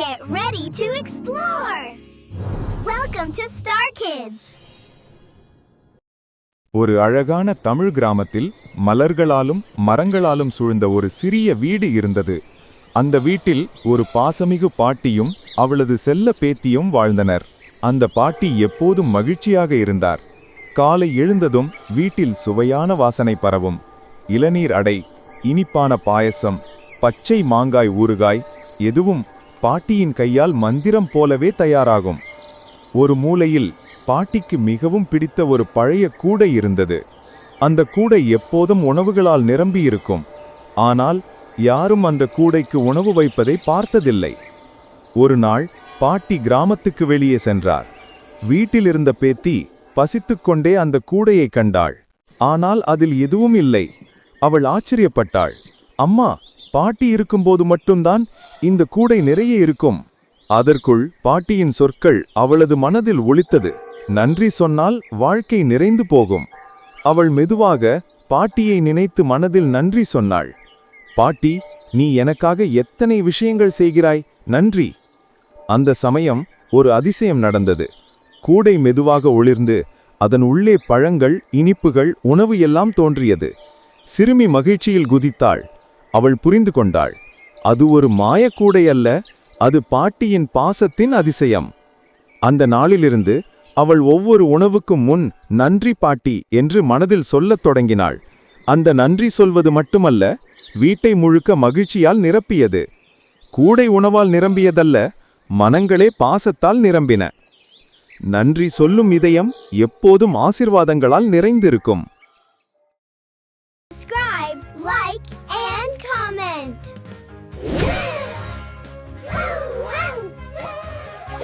Get ready to explore! Welcome to Star Kids! ஒரு அழகான தமிழ் கிராமத்தில் மலர்களாலும் மரங்களாலும் சூழ்ந்த ஒரு சிறிய வீடு இருந்தது அந்த வீட்டில் ஒரு பாசமிகு பாட்டியும் அவளது செல்ல பேத்தியும் வாழ்ந்தனர் அந்த பாட்டி எப்போதும் மகிழ்ச்சியாக இருந்தார் காலை எழுந்ததும் வீட்டில் சுவையான வாசனை பரவும் இளநீர் அடை இனிப்பான பாயசம் பச்சை மாங்காய் ஊறுகாய் எதுவும் பாட்டியின் கையால் மந்திரம் போலவே தயாராகும். ஒரு மூலையில் பாட்டிக்கு மிகவும் பிடித்த ஒரு பழைய கூடை இருந்தது. அந்த கூடை எப்போதும் உணவுகளால் நிரம்பியிருக்கும் ஆனால் யாரும் அந்த கூடைக்கு உணவு வைப்பதை பார்த்ததில்லை. ஒரு நாள் பாட்டி கிராமத்துக்கு வெளியே சென்றார். வீட்டில் இருந்த பேத்தி பசித்துக்கொண்டே அந்த கூடையை கண்டாள். ஆனால் அதில் எதுவும் இல்லை. அவள் ஆச்சரியப்பட்டாள். அம்மா பாட்டி இருக்கும்போது மட்டும்தான் இந்த கூடை நிறைய இருக்கும். அதற்குள் பாட்டியின் சொற்கள் அவளது மனதில் ஒளித்தது நன்றி சொன்னால் வாழ்க்கை நிறைந்து போகும். அவள் மெதுவாக பாட்டியை நினைத்து மனதில் நன்றி சொன்னாள். பாட்டி நீ எனக்காக எத்தனை விஷயங்கள் செய்கிறாய்? நன்றி. அந்த சமயம் ஒரு அதிசயம் நடந்தது. கூடை மெதுவாக ஒளிர்ந்து அதன் உள்ளே பழங்கள் இனிப்புகள் உணவு எல்லாம் தோன்றியது. சிறுமி மகிழ்ச்சியில் குதித்தாள். அவள் புரிந்து கொண்டாள். அது ஒரு மாயக்கூடை அல்ல அது பாட்டியின் பாசத்தின் அதிசயம். அந்த நாளிலிருந்து அவள் ஒவ்வொரு உணவுக்கும் முன் நன்றி பாட்டி என்று மனதில் சொல்லத் தொடங்கினாள். அந்த நன்றி சொல்வது மட்டுமல்ல வீட்டை முழுக்க மகிழ்ச்சியால் நிரப்பியது. கூடை உணவால் நிரம்பியதல்ல மனங்களே பாசத்தால் நிரம்பின. நன்றி சொல்லும் இதயம் எப்போதும் ஆசிர்வாதங்களால் நிறைந்திருக்கும். Subscribe, like and comment.